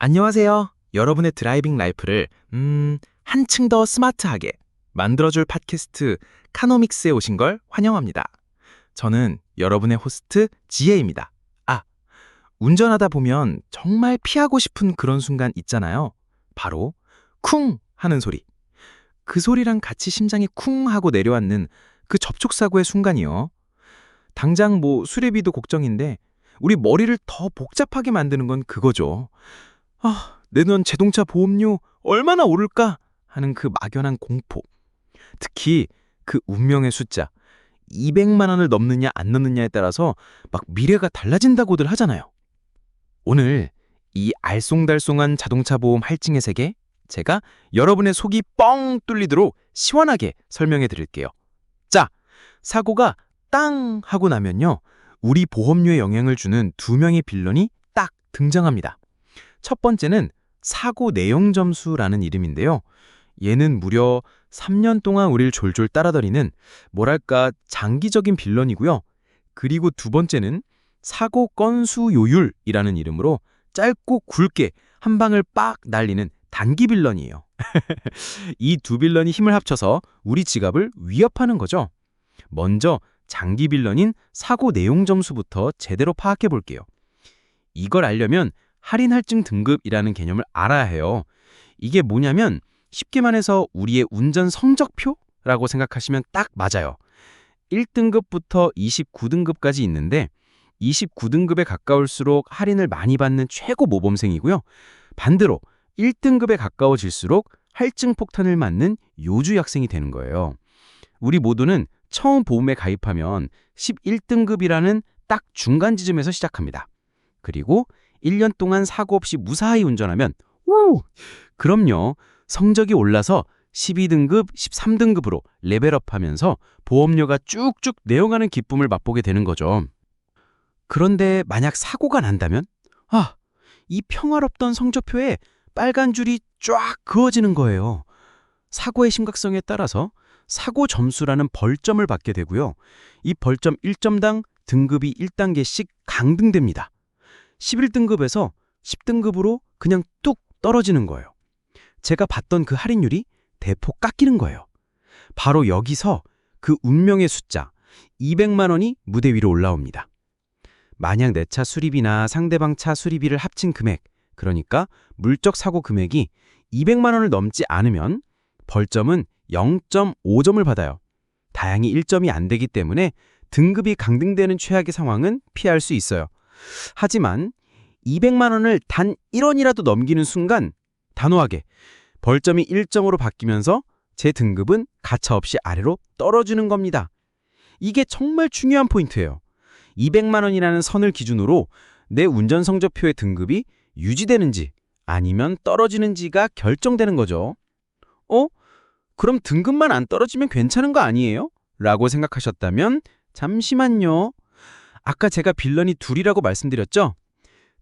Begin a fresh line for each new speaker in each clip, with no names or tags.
안녕하세요. 여러분의 드라이빙 라이프를 음, 한층 더 스마트하게 만들어줄 팟캐스트 카노믹스에 오신 걸 환영합니다. 저는 여러분의 호스트 지혜입니다. 아, 운전하다 보면 정말 피하고 싶은 그런 순간 있잖아요. 바로 쿵 하는 소리. 그 소리랑 같이 심장이 쿵 하고 내려앉는 그 접촉사고의 순간이요. 당장 뭐 수리비도 걱정인데 우리 머리를 더 복잡하게 만드는 건 그거죠. 아, 내년 자동차 보험료 얼마나 오를까 하는 그 막연한 공포. 특히 그 운명의 숫자 200만 원을 넘느냐 안 넘느냐에 따라서 막 미래가 달라진다고들 하잖아요. 오늘 이 알쏭달쏭한 자동차 보험 할증의 세계 제가 여러분의 속이 뻥 뚫리도록 시원하게 설명해 드릴게요. 자, 사고가 땅 하고 나면요. 우리 보험료에 영향을 주는 두 명의 빌런이 딱 등장합니다. 첫 번째는 사고 내용 점수라는 이름인데요. 얘는 무려 3년 동안 우리를 졸졸 따라다니는 뭐랄까 장기적인 빌런이고요. 그리고 두 번째는 사고 건수 요율이라는 이름으로 짧고 굵게 한 방을 빡 날리는 단기 빌런이에요. 이 두 빌런이 힘을 합쳐서 우리 지갑을 위협하는 거죠. 먼저 장기 빌런인 사고 내용 점수부터 제대로 파악해 볼게요. 이걸 알려면 할인 할증 등급이라는 개념을 알아야 해요. 이게 뭐냐면 쉽게 말해서 우리의 운전 성적표라고 생각하시면 딱 맞아요. 1등급부터 29등급까지 있는데 29등급에 가까울수록 할인을 많이 받는 최고 모범생이고요. 반대로 1등급에 가까워질수록 할증 폭탄을 맞는 요주 학생이 되는 거예요. 우리 모두는 처음 보험에 가입하면 11등급이라는 딱 중간 지점에서 시작합니다. 그리고 1년 동안 사고 없이 무사히 운전하면 오! 그럼요. 성적이 올라서 12등급, 13등급으로 레벨업하면서 보험료가 쭉쭉 내어가는 기쁨을 맛보게 되는 거죠. 그런데 만약 사고가 난다면 아, 이 평화롭던 성적표에 빨간 줄이 쫙 그어지는 거예요. 사고의 심각성에 따라서 사고 점수라는 벌점을 받게 되고요. 이 벌점 1점당 등급이 1단계씩 강등됩니다. 11등급에서 10등급으로 그냥 뚝 떨어지는 거예요. 제가 봤던 그 할인율이 대폭 깎이는 거예요. 바로 여기서 그 운명의 숫자 200만 원이 무대 위로 올라옵니다. 만약 내 차 수리비나 상대방 차 수리비를 합친 금액, 그러니까 물적 사고 금액이 200만 원을 넘지 않으면 벌점은 0.5점을 받아요. 다행히 1점이 안 되기 때문에 등급이 강등되는 최악의 상황은 피할 수 있어요. 하지만 200만 원을 단 1원이라도 넘기는 순간 단호하게 벌점이 1점으로 바뀌면서 제 등급은 가차없이 아래로 떨어지는 겁니다. 이게 정말 중요한 포인트예요. 200만 원이라는 선을 기준으로 내 운전 성적표의 등급이 유지되는지 아니면 떨어지는지가 결정되는 거죠. 어? 그럼 등급만 안 떨어지면 괜찮은 거 아니에요? 라고 생각하셨다면 잠시만요. 아까 제가 빌런이 둘이라고 말씀드렸죠?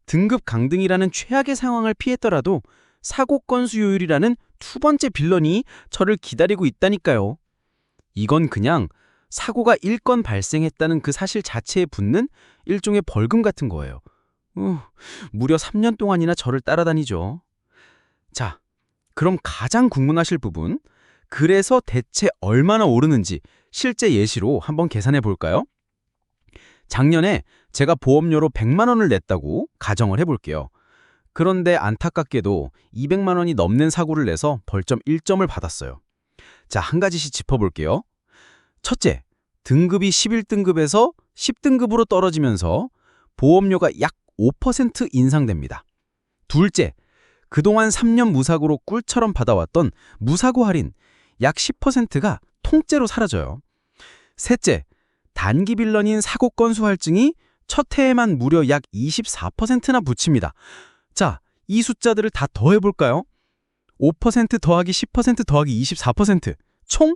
등급 강등이라는 최악의 상황을 피했더라도 사고 건수 요율이라는 두 번째 빌런이 저를 기다리고 있다니까요. 이건 그냥 사고가 1건 발생했다는 그 사실 자체에 붙는 일종의 벌금 같은 거예요. 어, 무려 3년 동안이나 저를 따라다니죠. 자, 그럼 가장 궁금하실 부분, 그래서 대체 얼마나 오르는지 실제 예시로 한번 계산해 볼까요? 작년에 제가 보험료로 100만 원을 냈다고 가정을 해볼게요. 그런데 안타깝게도 200만 원이 넘는 사고를 내서 벌점 1점을 받았어요. 자, 한 가지씩 짚어볼게요. 첫째, 등급이 11등급에서 10등급으로 떨어지면서 보험료가 약 5% 인상됩니다. 둘째, 그동안 3년 무사고로 꿀처럼 받아왔던 무사고 할인 약 10%가 통째로 사라져요. 셋째, 단기 빌런인 사고 건수 할증이 첫 해에만 무려 약 24%나 붙입니다. 자, 이 숫자들을 다 더해볼까요? 5% 더하기 10% 더하기 24%, 총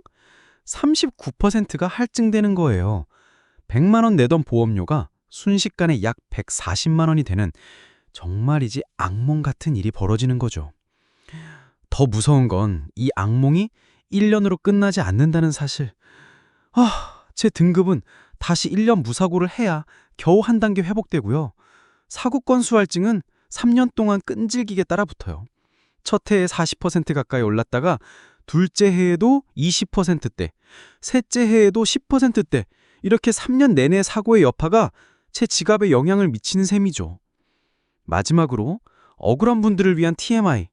39%가 할증되는 거예요. 100만 원 내던 보험료가 순식간에 약 140만 원이 되는 정말이지 악몽 같은 일이 벌어지는 거죠. 더 무서운 건 이 악몽이 1년으로 끝나지 않는다는 사실. 아, 제 등급은 다시 1년 무사고를 해야 겨우 한 단계 회복되고요. 사고 건수 할증은
3년 동안 끈질기게 따라붙어요. 첫 해에 40% 가까이 올랐다가 둘째 해에도 20%대, 셋째 해에도 10%대, 이렇게 3년 내내 사고의 여파가 제 지갑에 영향을 미치는 셈이죠. 마지막으로 억울한 분들을 위한 TMI.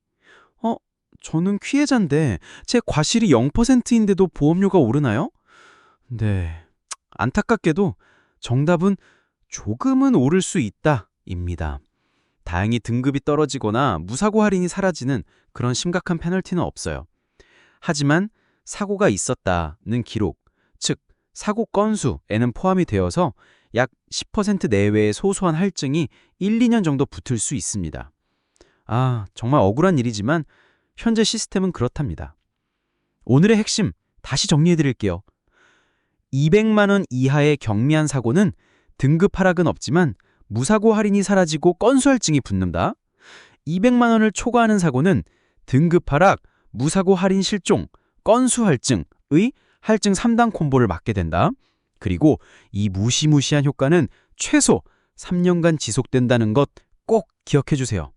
어, 저는 피해자인데 제 과실이 0%인데도 보험료가 오르나요? 네. 안타깝게도 정답은 조금은 오를 수 있다입니다. 다행히 등급이 떨어지거나 무사고 할인이 사라지는 그런 심각한 페널티는 없어요. 하지만 사고가 있었다는 기록, 즉 사고 건수에는 포함이 되어서 약 10% 내외의 소소한 할증이 1, 2년 정도 붙을 수 있습니다. 아, 정말 억울한 일이지만 현재 시스템은 그렇답니다. 오늘의 핵심 다시 정리해 드릴게요. 200만 원 이하의 경미한 사고는 등급 하락은 없지만 무사고 할인이 사라지고 건수 할증이 붙는다. 200만 원을 초과하는 사고는 등급 하락, 무사고 할인 실종, 건수 할증의 할증 3단 콤보를 맞게 된다. 그리고 이 무시무시한 효과는 최소 3년간 지속된다는 것 꼭 기억해 주세요.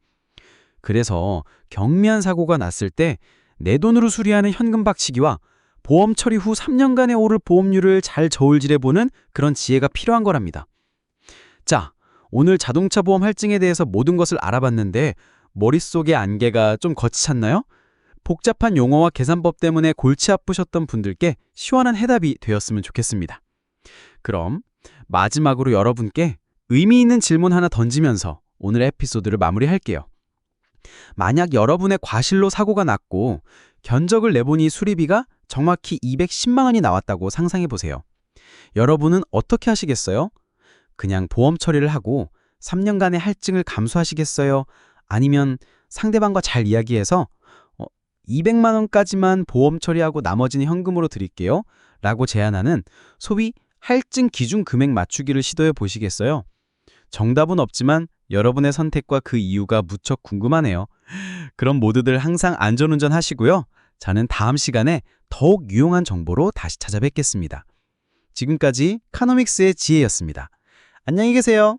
그래서 경미한 사고가 났을 때 내 돈으로 수리하는 현금 박치기와 보험 처리 후 3년간의 오를 보험료를 잘 저울질해 보는 그런 지혜가 필요한 거랍니다. 자, 오늘 자동차 보험 할증에 대해서 모든 것을 알아봤는데 머릿속의 안개가 좀 거치찼나요? 복잡한 용어와 계산법 때문에 골치 아프셨던 분들께 시원한 해답이 되었으면 좋겠습니다. 그럼 마지막으로 여러분께 의미 있는 질문 하나 던지면서 오늘 에피소드를 마무리할게요. 만약 여러분의 과실로 사고가 났고 견적을 내보니 수리비가 정확히 210만 원이 나왔다고 상상해 보세요. 여러분은 어떻게 하시겠어요? 그냥 보험 처리를 하고 3년간의 할증을 감수하시겠어요? 아니면 상대방과 잘 이야기해서 어, 200만 원까지만 보험 처리하고 나머지는 현금으로 드릴게요. 라고 제안하는 소위 할증 기준 금액 맞추기를 시도해 보시겠어요? 정답은 없지만 여러분의 선택과 그 이유가 무척 궁금하네요. 그럼 모두들 항상 안전운전 하시고요. 저는 다음 시간에 더욱 유용한 정보로 다시 찾아뵙겠습니다. 지금까지 카노믹스의 지혜였습니다. 안녕히 계세요.